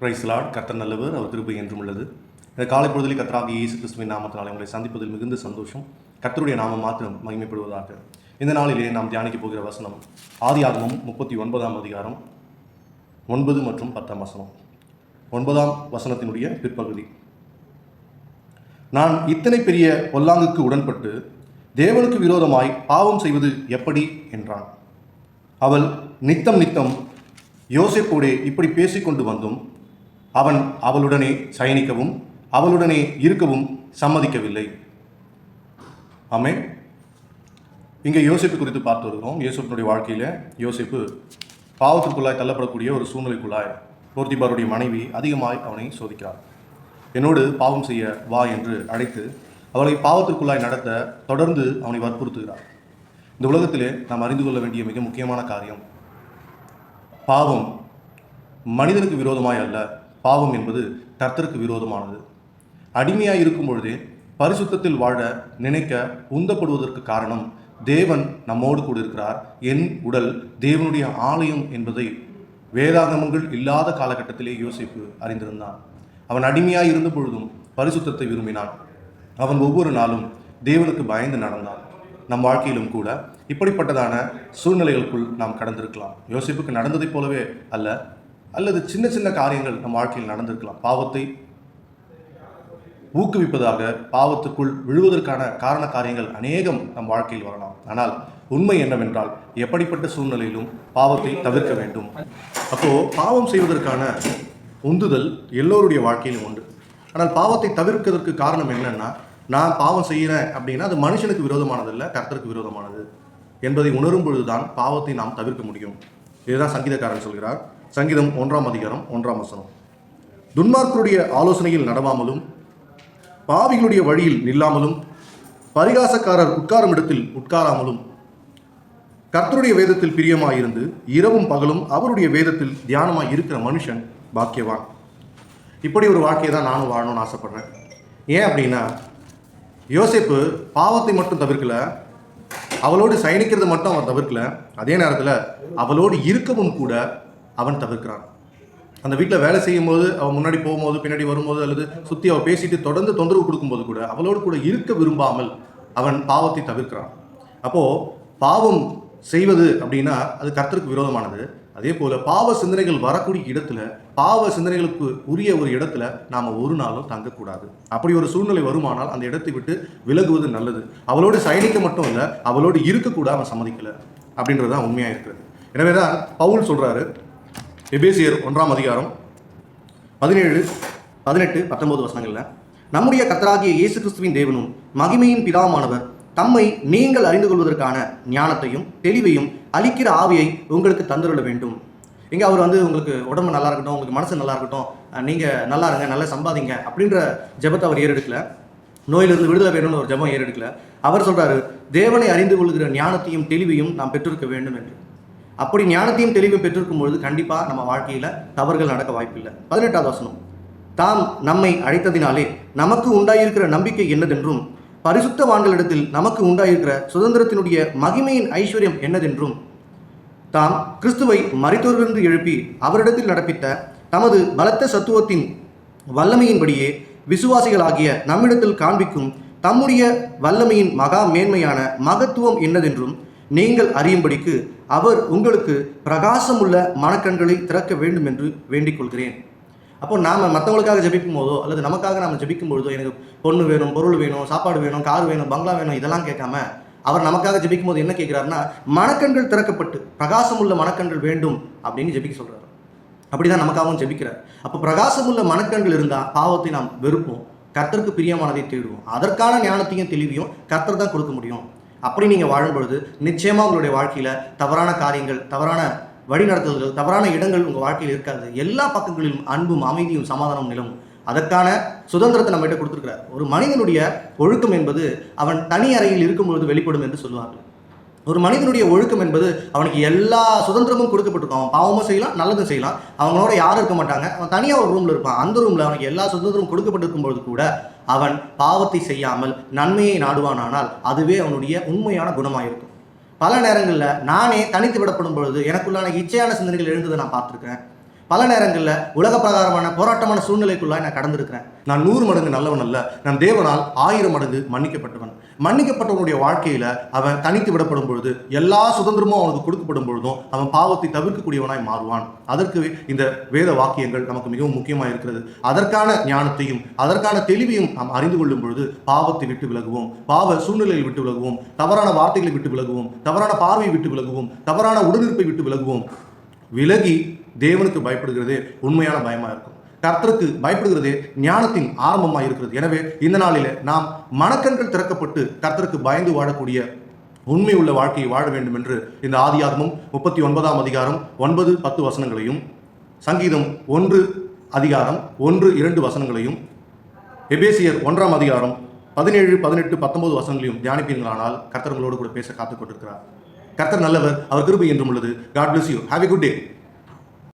Price Lord கர்த்தர் நல்லவர் அவர் கிருபை என்றும் உள்ளது. இந்த காலை பொழுதில் கத்தராக இயேசு கிறிஸ்துவின் நாமத்தினால் உங்களை சந்திப்பதில் மிகுந்த சந்தோஷம். கர்த்தருடைய நாமம் மாத்திரம் மகிமைப்படுவதாக. இந்த நாளிலே நாம் தியானிக்க போகிற வசனம் ஆதி ஆகமும் முப்பத்தி ஒன்பதாம் அதிகாரம் ஒன்பது மற்றும் பத்தாம் வசனம். ஒன்பதாம் வசனத்தினுடைய பிற்பகுதி. நான் இத்தனை பெரிய பொல்லாங்குக்கு உடன்பட்டு தேவனுக்கு விரோதமாய் பாவம் செய்வது எப்படி என்றான். அவள் நித்தம் நித்தம் யோசிப்போடே இப்படி பேசிக்கொண்டு வந்தும் அவன் அவளுடனே சயனிக்கவும் அவளுடனே இருக்கவும் சம்மதிக்கவில்லை. ஆமே இங்கே யோசிப்பு குறித்து பார்த்து வருகிறோம். யோசிப்பினுடைய வாழ்க்கையில் யோசிப்பு பாவத்திற்குள்ளாய் தள்ளப்படக்கூடிய ஒரு சூழ்நிலைக்குள்ளாய் போர்த்திபாருடைய மனைவி அதிகமாய் அவனை சோதிக்கிறார் என்னோடு பாவம் செய்ய வா என்று அழைத்து அவளை பாவத்திற்குள்ளாய் நடத்த தொடர்ந்து அவனை வற்புறுத்துகிறார் இந்த உலகத்திலே நாம் அறிந்து கொள்ள வேண்டிய மிக முக்கியமான காரியம் பாவம் மனிதனுக்கு விரோதமாய் அல்ல. பாவம் என்பது கர்த்தருக்கு விரோதமானது. அடிமையாக இருக்கும் பொழுதே பரிசுத்தத்தில் வாழ நினைக்க உந்தப்படுவதற்கு காரணம் தேவன் நம்மோடு கூட இருக்கிறார் என் உடல் தேவனுடைய ஆலயம் என்பதை வேதாகமங்கள் இல்லாத காலகட்டத்திலே யோசிப்பு அறிந்திருந்தான். அவன் அடிமையாக இருந்த பொழுதும் பரிசுத்தத்தை விரும்பினான். அவன் ஒவ்வொரு நாளும் தேவனுக்கு பயந்து நடந்தான். நம் வாழ்க்கையிலும் கூட இப்படிப்பட்டதான சூழ்நிலைகளுக்குள் நாம் கடந்திருக்கலாம். யோசிப்புக்கு நடந்ததைப் போலவே அல்ல அல்லது சின்ன சின்ன காரியங்கள் நம் வாழ்க்கையில் நடந்திருக்கலாம். பாவத்தை ஊக்குவிப்பதாக பாவத்துக்குள் விழுவதற்கான காரண காரியங்கள் அநேகம் நம் வாழ்க்கையில் வரலாம். ஆனால் உண்மை என்னவென்றால் எப்படிப்பட்ட சூழ்நிலையிலும் பாவத்தை தவிர்க்க வேண்டும். அப்போ பாவம் செய்வதற்கான உந்துதல் எல்லோருடைய வாழ்க்கையிலும் உண்டு. ஆனால் பாவத்தை தவிர்க்கிறதுக்கு காரணம் என்னன்னா நான் பாவம் செய்கிறேன் அப்படின்னா அது மனுஷனுக்கு விரோதமானது இல்லை கர்த்தருக்கு விரோதமானது. என்பதை உணரும் பொழுதுதான் பாவத்தை நாம் தவிர்க்க முடியும். இதுதான் சங்கீதக்காரன் சொல்கிறார். சங்கீதம் ஒன்றாம் அதிகாரம் ஒன்றாம் வசனம். துன்மார்க்கருடைய ஆலோசனையில் நடவாமலும் பாவிகளுடைய வழியில் நில்லாமலும் பரிகாசக்காரர் உட்காரும் இடத்தில் உட்காராமலும் கர்த்தருடைய வேதத்தில் பிரியமாயிருந்து இரவும் பகலும் அவருடைய வேதத்தில் தியானமாக இருக்கிற மனுஷன் பாக்கியவான். இப்படி ஒரு வாழ்க்கையை தான் நானும் வாழணும்னு ஆசைப்பட்றேன். ஏன் அப்படின்னா யோசிப்பு பாவத்தை மட்டும் தவிர்க்கல அவளோடு சயனிக்கிறது மட்டும் அவன் தவிர்க்கல. அதே நேரத்தில் அவளோடு இருக்கவும் கூட அவன் தவிர்க்கிறான். அந்த வீட்டில் வேலை செய்யும் போது அவன் முன்னாடி போகும்போது பின்னாடி வரும்போது அல்லது சுற்றி அவள் பேசிட்டு தொடர்ந்து தொந்தரவு கொடுக்கும்போது கூட அவளோடு கூட இருக்க விரும்பாமல் அவன் பாவத்தை தவிர்க்கிறான். அப்போது பாவம் செய்வது அப்படின்னா அது கர்த்தருக்கு விரோதமானது. அதே போல் பாவ சிந்தனைகள் வரக்கூடிய இடத்துல பாவ சிந்தனைகளுக்கு உரிய ஒரு இடத்துல நாம் ஒரு நாளும் தங்கக்கூடாது. அப்படி ஒரு சூழ்நிலை வருமானால் அந்த இடத்தை விட்டு விலகுவது நல்லது. அவளோடு சயனிக்க மட்டும் இல்லை அவளோடு இருக்கக்கூட அவன் சம்மதிக்கலை. அப்படின்றது தான் உண்மையாக இருக்கிறது. எனவே தான் பவுல் சொல்கிறாரு எபேசியர் ஒன்றாம் அதிகாரம் பதினேழு பதினெட்டு பத்தொன்பது வசனங்களில் நம்முடைய கத்தராகிய இயேசு கிறிஸ்துவின் தேவனும் மகிமையின் பிதாமானவர் தம்மை நீங்கள் அறிந்து கொள்வதற்கான ஞானத்தையும் தெளிவையும் அளிக்கிற ஆவியை உங்களுக்கு தந்துருள்ள வேண்டும். இங்கே அவர் வந்து உங்களுக்கு உடம்பு நல்லா இருக்கட்டும் உங்களுக்கு மனசு நல்லா இருக்கட்டும் நீங்கள் நல்லா இருங்க நல்லா சம்பாதிங்க அப்படின்ற ஜெபத்தை அவர் ஏறெடுக்கல. நோயிலிருந்து விடுதலை வேணும்னு ஒரு ஜெபம் ஏறெடுக்கல. அவர் சொல்கிறாரு தேவனை அறிந்து கொள்கிற ஞானத்தையும் தெளிவையும் நாம் பெற்றிருக்க வேண்டும் என்று. அப்படி ஞானத்தையும் தெளிவும் பெற்றிருக்கும் பொழுது கண்டிப்பாக நம்ம வாழ்க்கையில் தவறுகள் நடக்க வாய்ப்பில்லை. பதினெட்டாவது வசனம். தாம் நம்மை அழைத்ததினாலே நமக்கு உண்டாயிருக்கிற நம்பிக்கை என்னதென்றும் பரிசுத்தவான்களிடத்தில் நமக்கு உண்டாயிருக்கிற சுதந்திரத்தினுடைய மகிமையின் ஐஸ்வர்யம் என்னதென்றும் தாம் கிறிஸ்துவை மறித்தோரிலிருந்து எழுப்பி அவரிடத்தில் நடப்பித்த தமது பலத்த சத்துவத்தின் வல்லமையின்படியே விசுவாசிகளாகிய நம்மிடத்தில் காண்பிக்கும் தம்முடைய வல்லமையின் மகா மேன்மையான மகத்துவம் என்னதென்றும் நீங்கள் அறியும்படிக்கு அவர் உங்களுக்கு பிரகாசமுள்ள மனக்கண்களை திறக்க வேண்டும் என்று வேண்டிக் கொள்கிறேன் அப்போ நாம் மற்றவங்களுக்காக ஜபிக்கும் போதோ அல்லது நமக்காக நாம் ஜபிக்கும் பொழுதோ எனக்கு பொண்ணு வேணும் பொருள் வேணும் சாப்பாடு வேணும் கார் வேணும் பங்களா வேணும் இதெல்லாம் கேட்காம அவர் நமக்காக ஜபிக்கும் போது என்ன கேட்கிறாருன்னா மனக்கண்கள் திறக்கப்பட்டு பிரகாசமுள்ள மனக்கண்கள் வேண்டும் அப்படின்னு ஜெபிக்க அப்படி அப்படிதான் நமக்காகவும் ஜெபிக்கிறார். அப்போ பிரகாசமுள்ள மனக்கண்கள் இருந்தால் பாவத்தை நாம் வெறுப்போம். கர்த்தருக்கு பிரியமானதை தேடுவோம். அதற்கான ஞானத்தையும் தெளிவையும் கர்த்தர் தான் கொடுக்க முடியும். அப்படி நீங்கள் வாழும்பொழுது நிச்சயமாக உங்களுடைய வாழ்க்கையில் தவறான காரியங்கள் தவறான வழிநடத்துதல்கள் தவறான இடங்கள் உங்கள் வாழ்க்கையில் இருக்காது. எல்லா பக்கங்களிலும் அன்பும் அமைதியும் சமாதானமும் நிலவும். அதற்கான சுதந்திரத்தை நம்மகிட்ட கொடுத்துருக்கிறார். ஒரு மனிதனுடைய ஒழுக்கம் என்பது அவன் தனி அறையில் இருக்கும் பொழுது வெளிப்படும் என்று சொல்லுவார்கள். ஒரு மனிதனுடைய ஒழுக்கம் என்பது அவனுக்கு எல்லா சுதந்திரமும் கொடுக்கப்பட்டிருக்கும். அவன் பாவமும் செய்யலாம் நல்லதும் செய்யலாம். அவங்களோட யாரும் இருக்க மாட்டாங்க. அவன் தனியாக ஒரு ரூமில் இருப்பான். அந்த ரூமில் அவனுக்கு எல்லா சுதந்திரமும் கொடுக்கப்பட்டிருக்கும் பொழுது கூட அவன் பாவத்தை செய்யாமல் நன்மையை நாடுவானானால் அதுவே அவனுடைய உண்மையான குணமாக இருக்கும் பல நேரங்களில் நானே தனித்து விடப்படும் பொழுது எனக்குள்ளான இச்சையான சிந்தனைகள் எழுந்ததை நான் பார்த்துருக்கேன் பல நேரங்களில் உலக பிரகாரமான போராட்டமான சூழ்நிலைக்குள்ளாக நான் கடந்திருக்கிறேன். நான் நூறு மடங்கு நல்லவன் அல்ல. நான் தேவனால் ஆயிரம் மடங்கு மன்னிக்கப்பட்டவன். மன்னிக்கப்பட்டவனுடைய வாழ்க்கையில் அவன் தனித்து விடப்படும் பொழுது எல்லா சுதந்திரமும் அவனுக்கு கொடுக்கப்படும் பொழுதும் அவன் பாவத்தை தவிர்க்கக்கூடியவனாய் மாறுவான். அதற்கு இந்த வேத வாக்கியங்கள் நமக்கு மிகவும் முக்கியமாக இருக்கிறது. அதற்கான ஞானத்தையும் அதற்கான தெளிவையும் நாம் அறிந்து கொள்ளும் பொழுது பாவத்தை விட்டு விலகுவோம். பாவ சூழ்நிலையை விட்டு விலகுவோம். தவறான வார்த்தைகளை விட்டு விலகுவோம். தவறான பார்வையை விட்டு விலகுவோம். தவறான உடனிருப்பை விட்டு விலகுவோம். விலகி தேவனுக்கு பயப்படுகிறதே உண்மையான பயமாக இருக்கும். கர்த்தருக்கு பயப்படுகிறதே ஞானத்தின் ஆரம்பமாக இருக்கிறது. எனவே இந்த நாளிலே நாம் மனக்கண்கள் திறக்கப்பட்டு கர்த்தருக்கு பயந்து வாழக்கூடிய உண்மை உள்ள வாழ்க்கையை வாழ வேண்டும் என்று இந்த ஆதியாகமும் முப்பத்தி ஒன்பதாம் அதிகாரம் ஒன்பது பத்து வசனங்களையும் சங்கீதம் ஒன்று அதிகாரம் ஒன்று இரண்டு வசனங்களையும் எபேசியர் ஒன்றாம் அதிகாரம் பதினேழு பதினெட்டு பத்தொன்பது வசனங்களையும் தியானிப்பீர்களானால் கர்த்தர் உங்களோடு கூட பேச காத்துக் கொண்டிருக்கிறார். கர்த்தர் நல்லவர் அவர் கிருபை என்றும் உள்ளது. God bless you have a good day